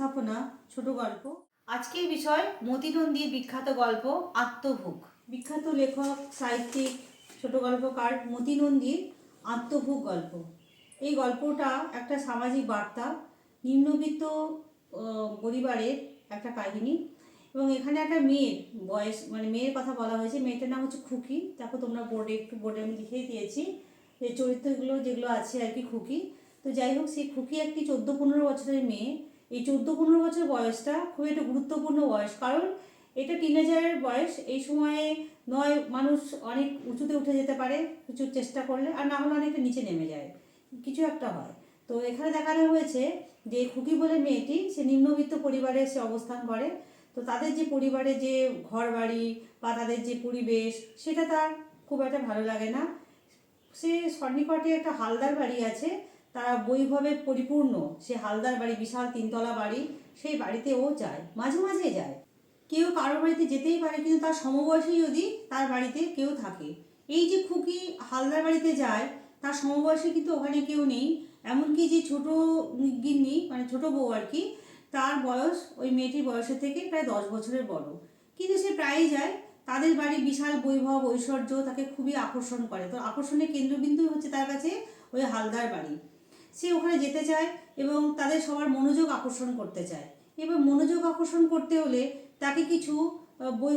উপস্থাপনা, ছোট গল্প। আজকের বিষয় মতিনন্দীর বিখ্যাত গল্প, আত্মভোগ। বিখ্যাত লেখক, সাহিত্যিক, ছোট গল্পকার মতি নন্দীর আত্মভোগ গল্প। এই গল্পটা একটা সামাজিক বার্তা, নিম্নবিত্ত পরিবারের একটা কাহিনী এবং এখানে একটা মেয়ের বয়স মানে মেয়ের কথা বলা হয়েছে। মেয়েটার নাম হচ্ছে খুকি। দেখো তোমরা বোর্ডে একটু বোর্ডে আমি লিখেই দিয়েছি যে চরিত্রগুলো যেগুলো আছে আর কি খুকি। তো যাই হোক সেই খুকি একটি চোদ্দ পনেরো বছরের মেয়ে। এই চোদ্দ পনেরো বছর বয়সটা খুব একটা গুরুত্বপূর্ণ বয়স। কারণ এটা টিনেজারের বয়স, এই সময়ে নয় মানুষ অনেক উঁচুতে উঠে যেতে পারে কিছু চেষ্টা করলে, আর না হলে অনেকটা নিচে নেমে যায়, কিছু একটা হয়। তো এখানে দেখানো হয়েছে যে খুকি বলে মেয়েটি, সে নিম্নবিত্ত পরিবারে সে অবস্থান করে। তো তাদের যে পরিবারে যে ঘর বাড়ি বা তাদের যে পরিবেশ, সেটা তার খুব একটা ভালো লাগে না। সে সন্নিকটে একটা হালদার বাড়ি আছে তারা বৈভবে পরিপূর্ণ। সে হালদার বাড়ি, বিশাল তিনতলা বাড়ি, সেই বাড়িতে ও যায়, মাঝে মাঝে যায়। কেউ কারোর বাড়িতে যেতেই পারে, কিন্তু তার সমবয়সী যদি তার বাড়িতে কেউ থাকে। এই যে খুকি হালদার বাড়িতে যায়, তার সমবয়সী কিন্তু ওখানে কেউ নেই। এমনকি যে ছোট গিন্নি মানে ছোট বউ আর কি, তার বয়স ওই মেয়েটির বয়সের থেকে প্রায় দশ বছরের বড়। কিন্তু সে প্রায়ই যায়। তাদের বাড়ি বিশাল বৈভব, ঐশ্বর্য, তাকে খুবই আকর্ষণ করে। তো আকর্ষণের কেন্দ্রবিন্দু হচ্ছে তার কাছে ওই হালদার বাড়ি। সে ওখানে যেতে চায় এবং তাদের সবার মনোযোগ আকর্ষণ করতে চায়। এবার মনোযোগ আকর্ষণ করতে হলে তাকে কিছু বই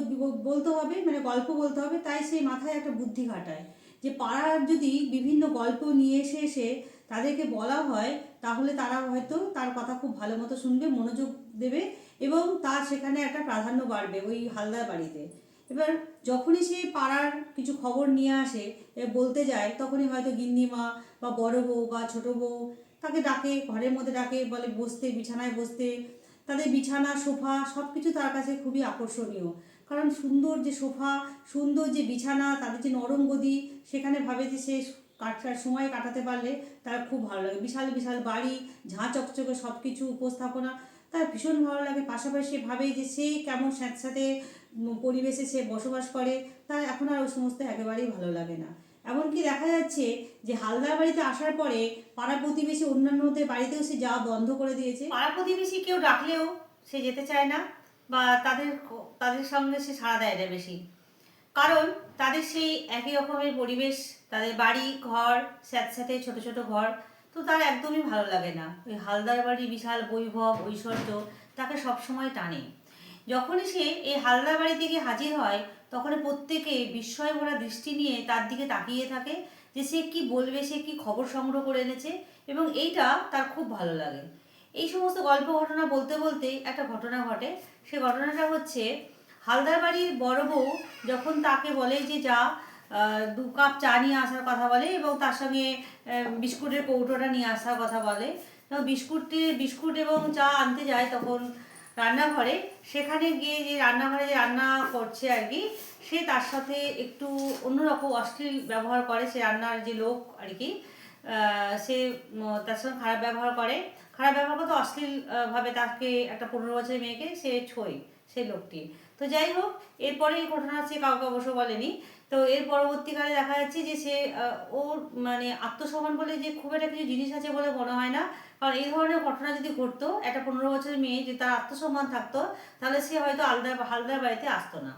বলতে হবে মানে গল্প বলতে হবে, তাই সেই মাথায় একটা বুদ্ধি ঘাটায় যে পাড়ার যদি বিভিন্ন গল্প নিয়ে এসে এসে তাদেরকে বলা হয়, তাহলে তারা হয়তো তার কথা খুব ভালো মতো শুনবে, মনোযোগ দেবে এবং তার সেখানে একটা প্রাধান্য বাড়বে ওই হালদার বাড়িতে। এবার যখনই সে পাড়ার কিছু খবর নিয়ে আসে বলতে যায়, তখনই হয়তো গিন্নিমা বা বড় বউ বা ছোট বউ তাকে ডাকে, ঘরের মধ্যে ডাকে, বলে বসতে, বিছানায় বসতে। তাদের বিছানা, সোফা সব কিছু তার কাছে খুবই আকর্ষণীয়। কারণ সুন্দর যে সোফা, সুন্দর যে বিছানা, তাদের যে নরম গদি, সেখানে ভাবে যে সে কাটার সময় কাটাতে পারলে তার খুব ভালো লাগে। বিশাল বিশাল বাড়ি, ঝাঁ, চকচকে সব কিছু উপস্থাপনা। তার ভীষণ ভালো লাগে। পাশাপাশি ভাবে যে সে কেমন স্যাঁতস্যাঁতে পরিবেশে সে বসবাস করে তার এখন আর ওই সমস্ত একেবারেই ভালো লাগে না। এমনকি দেখা যাচ্ছে যে হালদার বাড়িতে আসার পরে পাড়া প্রতিবেশী অন্যান্যদের বাড়িতেও সে যাওয়া বন্ধ করে দিয়েছে। পাড়া প্রতিবেশী কেউ ডাকলেও সে যেতে চায় না বা তাদের তাদের সঙ্গে সে সাড়া দেয় না বেশি। কারণ তাদের সেই একই রকমের পরিবেশ, তাদের বাড়ি, ঘর স্যাঁতস্যাঁতে ছোট ছোট ঘর, তো তার একদমই ভালো লাগে না। ওই হালদার বাড়ি বিশাল বৈভব, ঐশ্বর্য, তাকে সবসময় টানে। যখনই সে এই হালদার বাড়ি থেকে হাজির হয় তখন প্রত্যেকে বিস্ময় ভরা দৃষ্টি নিয়ে তার দিকে তাকিয়ে থাকে যে সে কি বলবে, সে কি খবর সংগ্রহ করে এনেছে এবং এইটা তার খুব ভালো লাগে। এই সমস্ত গল্প ঘটনা বলতে বলতে একটা ঘটনা ঘটে। সে ঘটনাটা হচ্ছে, হালদার বাড়ির বড় বউ যখন তাকে বলে যে যা দু কাপ চা নিয়ে আসার কথা বলে এবং তার সঙ্গে বিস্কুটের কৌটোটা নিয়ে আসার কথা বলে। বিস্কুটটি বিস্কুট এবং চা আনতে যায়, তখন রান্নাঘরে, সেখানে গিয়ে যে রান্নাঘরে যে রান্না করছে আর কি, সে তার সাথে একটু অন্যরকম অশ্লীল ব্যবহার করে, সে রান্নার যে লোক আর কি সে তার সঙ্গে খারাপ ব্যবহার করে। খারাপ ব্যবহার করতে অশ্লীলভাবে তাকে একটা পনেরো বছরের মেয়েকে সে ছোয়। সেই লোকটি। তো যাই হোক, এরপরে এই ঘটনা সে কাউকে অবশ্য বলেনি। তো এর পরবর্তীকালে দেখা যাচ্ছে যে সে ওর মানে আত্মসম্মান বলে যে খুব একটা কিছু জিনিস আছে বলে মনে হয় না। কারণ এই ধরনের ঘটনা যদি ঘটতো, একটা পনেরো বছরের মেয়ে যে তার আত্মসম্মান থাকতো, তাহলে সে হয়তো আলদার হালদার বাড়িতে আসতো না।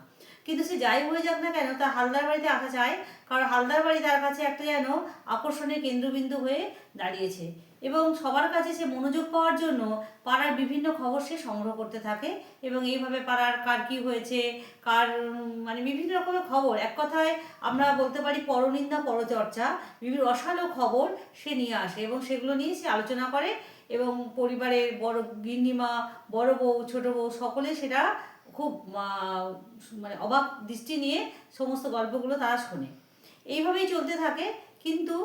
কিন্তু সে যাই হয়ে যাক না কেন, তার হালদার বাড়িতে আসা চায় কারণ হালদার বাড়ি তার কাছে একটা যেন আকর্ষণের কেন্দ্রবিন্দু হয়ে দাঁড়িয়েছে। এবং সবার কাছে সে মনোযোগ পাওয়ার জন্য পাড়ার বিভিন্ন খবর সে সংগ্রহ করতে থাকে এবং এইভাবে পাড়ার কার কী হয়েছে, কার মানে বিভিন্ন রকমের খবর। এক কথায় আমরা বলতে পারি পরনিন্দা, পরচর্চা, বিভিন্ন অসালো খবর সে নিয়ে আসে এবং সেগুলো নিয়ে সে আলোচনা করে এবং পরিবারের বড় গিন্নিমা, বড় বউ, ছোটো বউ সকলে সেটা খুব মানে অবাক দৃষ্টি নিয়ে সমস্ত গল্পগুলো তারা শোনে। এইভাবেই চলতে থাকে, কিন্তু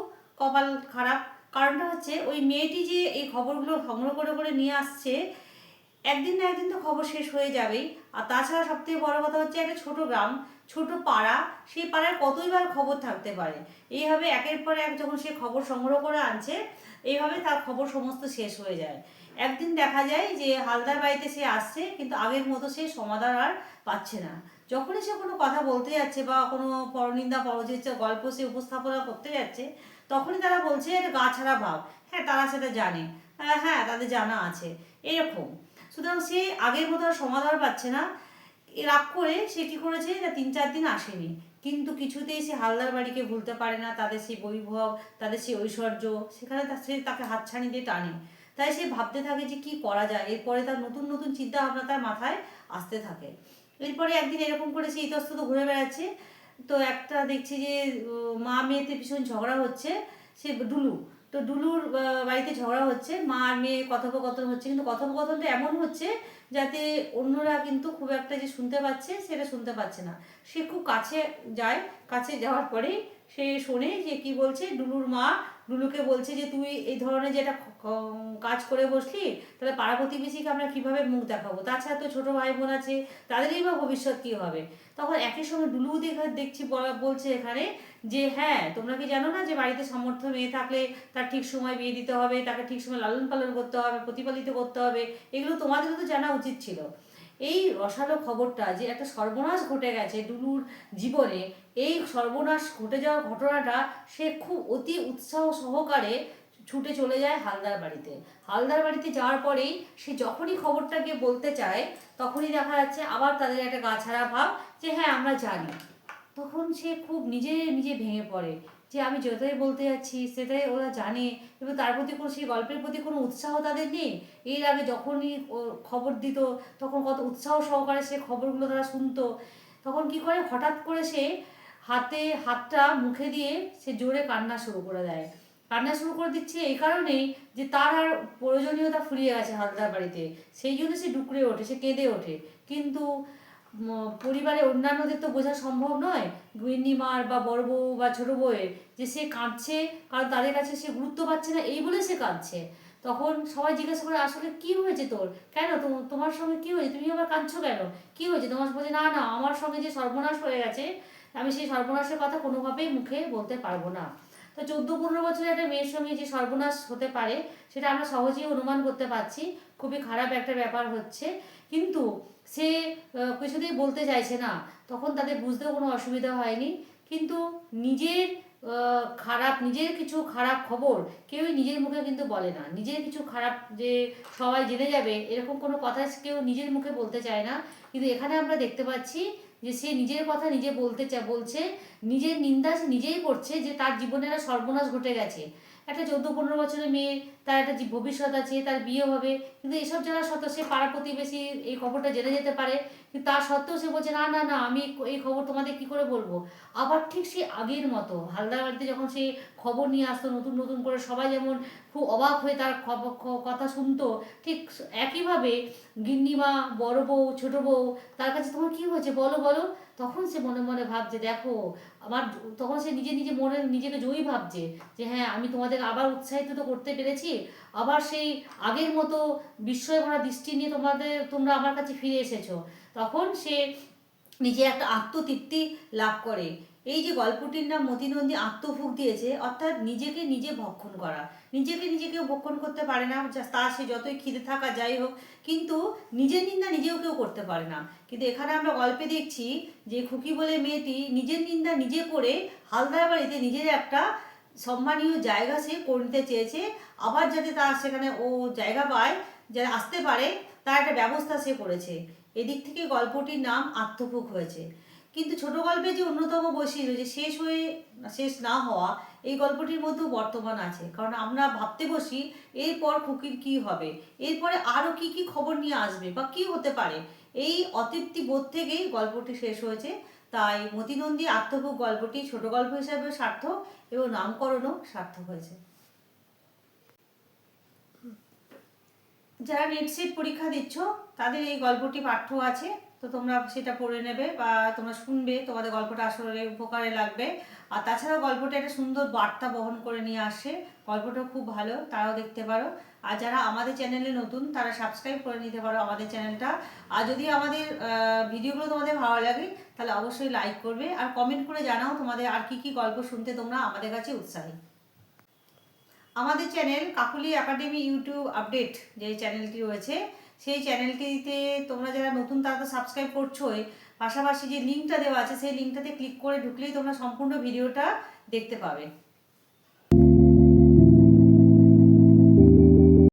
কপাল খারাপ কারণটা হচ্ছে ওই মেয়েটি যে এই খবরগুলো সংগ্রহ করে করে নিয়ে আসছে, একদিন না একদিন তো খবর শেষ হয়ে যাবেই। আর তাছাড়া সবথেকে বড় কথা হচ্ছে একটা ছোট গ্রাম, ছোট পাড়া, সেই পাড়ায় কতই বার খবর থাকতে পারে? এইভাবে একের পর এক যখন সে খবর সংগ্রহ করে আনছে, এইভাবে তার খবর সমস্ত শেষ হয়ে যায়। একদিন দেখা যায় যে হালদার বাড়িতে সে আসছে, কিন্তু আগের মতো সে সমাধান আর পাচ্ছে না। যখনই সে কোনো কথা বলতে যাচ্ছে বা কোনো পরনিন্দা পরচিত গল্প সে উপস্থাপনা করতে যাচ্ছে তখনই তারা বলছে এটা গা ছাড়া ভাব হ্যাঁ তারা সেটা জানে। হ্যাঁ তাদের জানা আছে। এরকম। সুতরাং সে আগের মতো আর সমাধান পাচ্ছে না। রাগ করে সে কি করেছে না তিন চার দিন আসেনি। কিন্তু কিছুতেই সে হালদার বাড়িকে ভুলতে পারে না। তাদের সেই বৈভব, তাদের সেই ঐশ্বর্য, সেখানে সে তাকে হাতছানি দিয়ে টানে। তাই সে ভাবতে থাকে যে কি করা যায়। এরপরে তার নতুন নতুন চিন্তা ভাবনা তার মাথায় আসতে থাকে। এরপরে একদিন এরকম করে সে ইতস্তত ঘুরে বেড়াচ্ছে। তো একটা দেখছি যে মা মেয়েতে ভীষণ ঝগড়া হচ্ছে, সে ডুলু। তো ডুলুর বাড়িতে ঝগড়া হচ্ছে, মা আর মেয়ে কথোপকথন হচ্ছে। কিন্তু কথোপকথনটা এমন হচ্ছে যাতে অন্যরা কিন্তু খুব একটা যে শুনতে পাচ্ছে, সেটা শুনতে পাচ্ছে না। সে খুব কাছে যায়, কাছে যাওয়ার পরেই সে শোনে যে কি বলছে, ডুলুর মা ডুলুকে বলছে যে, তুই এই ধরনের যেটা কাজ করে বসলি, তাহলে পাড়া প্রতিবেশীকে আমরা কীভাবে মুখ দেখাবো? তাছাড়া তো ছোট ভাই বোন আছে, তাদেরই বা ভবিষ্যৎ কি হবে? তখন একই সঙ্গে ডুলু দেখা, দেখছি বলা- বলছে এখানে যে হ্যাঁ তোমরা কি জানো না যে, বাড়িতে সমর্থ মেয়ে থাকলে তার ঠিক সময় বিয়ে দিতে হবে, তাকে ঠিক সময় লালন পালন করতে হবে, প্রতিপালিত করতে হবে, এগুলো তোমাদেরও তো জানা উচিত ছিল। এই রসালো খবরটা যে একটা সর্বনাশ ঘটে গেছে ডুলুর জীবনে এই সর্বনাশ ঘটে যাওয়া ঘটনাটা সে খুব অতি উৎসাহ সহকারে ছুটে চলে যায় হালদার বাড়িতে। হালদার বাড়িতে যাওয়ার পরেই সে যখনই খবরটা গিয়ে বলতে চায়, তখনই দেখা যাচ্ছে আবার তাদের একটা গাছাড়া ভাব যে হ্যাঁ আমরা জানি। তখন সে খুব নিজে নিজে ভেঙে পড়ে যে আমি যেটাই বলতে যাচ্ছি, সেটাই ওরা জানে এবং তার প্রতি কোনো, সেই গল্পের প্রতি কোনো উৎসাহ তাদের নেই। এর আগে যখনই খবর দিত, তখন কত উৎসাহ সহকারে সে খবরগুলো তারা শুনতো। তখন কি করে? হঠাৎ করে সে হাতে হাতটা মুখে দিয়ে সে জোরে কান্না শুরু করে দেয়। কান্না শুরু করে দিচ্ছে এই কারণেই যে তার আর প্রয়োজনীয়তা ফুরিয়ে গেছে হালদার বাড়িতে। সেই জন্য সে ডুকরে ওঠে, সে কেঁদে ওঠে। কিন্তু পরিবারে অন্যান্যদের তো বোঝা সম্ভব নয় গৃহিণী মার বা বড় বউ বা ছোট বউয়ের যে সে কাঁদছে, কারণ তাদের কাছে সে গুরুত্ব পাচ্ছে না, এই বলে সে কাঁদছে। তখন সবাই জিজ্ঞাসা করে, আসলে কি হয়েছে তোর? কেন? তোমার সঙ্গে কি হয়েছে? তুমি আবার কাঁদছো কেন? কি হয়েছে? তোমার বলছে না না, আমার সঙ্গে যে সর্বনাশ হয়ে গেছে আমি সেই সর্বনাশের কথা কোনোভাবেই মুখে বলতে পারব না। তো চোদ্দ পনেরো বছরের একটা মেয়ের সঙ্গে যে সর্বনাশ হতে পারে, সেটা আমরা সহজেই অনুমান করতে পারছি। খুবই খারাপ একটা ব্যাপার হচ্ছে। কিন্তু সে কিছুতেই বলতে চাইছে না। তখন তাদের বুঝতেও কোনো অসুবিধা হয়নি। কিন্তু নিজের খারাপ, নিজের কিছু খারাপ খবর কেউই নিজের মুখে কিন্তু বলে না। নিজের কিছু খারাপ যে সবাই জেনে যাবে, এরকম কোনো কথা কেউ নিজের মুখে বলতে চায় না। কিন্তু এখানে আমরা দেখতে পাচ্ছি যে সে নিজের কথা নিজে বলতে চা, বলছে, নিজের নিন্দা নিজেই করছে যে তার জীবনে একটা সর্বনাশ ঘটে গেছে। একটা চোদ্দ পনেরো বছরের মেয়ে, তার একটা ভবিষ্যৎ আছে, তার বিয়ে হবে, কিন্তু এসব জানা সত্ত্বেও সে পাড়া প্রতিবেশী এই খবরটা জেনে যেতে পারে, কিন্তু তা সত্ত্বেও সে বলছে, না না না, আমি এই খবর তোমাদের কি করে বলব? আবার ঠিক সে আগের মতো হালদার বাড়িতে যখন সে খবর নিয়ে আসতো, নতুন নতুন করে সবাই যেমন খুব অবাক হয়ে তার কথা শুনতো, ঠিক একইভাবে গিন্নিমা, বড় বউ, ছোট বউ, তার কাছে তোমার কি হয়েছে? বলো বলো। তখন সে মনে মনে ভাবছে, দেখো, আমার তখন সে নিজে নিজে মনে, নিজেকে জয়ী ভাবছে যে হ্যাঁ আমি তোমাদের আবার উৎসাহিত তো করতে পেরেছি। আবার সেই আগের মতো বিস্ময় ভরা দৃষ্টি নিয়ে তোমাদের, তোমরা আমার কাছে ফিরে এসেছ। তখন সে নিজে একটা আত্মতৃপ্তি লাভ করে। এই যে গল্পটির নাম মতিনন্দী আত্মভোগ দিয়েছে, অর্থাৎ নিজেকে নিজে ভক্ষণ করা। নিজেকে নিজে কেউ ভক্ষণ করতে পারে না তা সে যতই খিদে থাকা যাই হোক, কিন্তু নিজের নিন্দা নিজেও কেউ করতে পারে না। কিন্তু এখানে আমরা গল্পে দেখছি যে খুকি বলে মেয়েটি নিজের নিন্দা নিজে করে হালদার বাড়িতে নিজের একটা সম্মানীয় জায়গা সে করে নিতে চেয়েছে। আবার যাতে তার সেখানে ও জায়গা পায়, যাতে আসতে পারে, তার একটা ব্যবস্থা সে করেছে। এদিক থেকে গল্পটির নাম আত্মভোগ হয়েছে। কিন্তু ছোট গল্পে যে অন্যতম বৈশিষ্ট্য যে শেষ হয়ে, শেষ না হওয়া, এই গল্পটির মধ্যেও বর্তমান আছে। কারণ আমরা ভাবতে বসি, এরপর খুকির কি হবে? এরপরে আরও কি কি খবর নিয়ে আসবে বা কি হতে পারে? এই অতৃপ্তি বোধ থেকেই গল্পটি শেষ হয়েছে। তাই মতিনন্দী আত্মভোগ গল্পটি ছোট গল্প হিসাবে সার্থক এবং নামকরণও সার্থক হয়েছে। যারা নেট সেট পরীক্ষা দিচ্ছ, তাদের এই গল্পটি পাঠ্য আছে। তো তোমরা সেটা পড়ে নেবে বা তোমরা শুনবে, তোমাদের গল্পটা আসলে উপকারে লাগবে। আর তাছাড়াও গল্পটা একটা সুন্দর বার্তা বহন করে নিয়ে আসে। গল্পটা খুব ভালো, তারাও দেখতে পারো। আর যারা আমাদের চ্যানেলে নতুন, তারা সাবস্ক্রাইব করে নিতে পারো আমাদের চ্যানেলটা। আর যদি আমাদের ভিডিওগুলো তোমাদের ভালো লাগে, তাহলে অবশ্যই লাইক করবে। আর কমেন্ট করে জানাও তোমাদের আর কি কি গল্প শুনতে তোমরা আমাদের কাছে উৎসাহী। আমাদের channel Kakuli academy YouTube update যে চ্যানেলটি রয়েছে সেই চ্যানেলটিতে তোমরা যারা নতুন, তারা তো সাবস্ক্রাইব করছোই। পাশাপাশি যে লিঙ্কটা দেওয়া আছে, সেই লিঙ্কটাতে ক্লিক করে ঢুকলেই তোমরা সম্পূর্ণ ভিডিওটা দেখতে পাবে।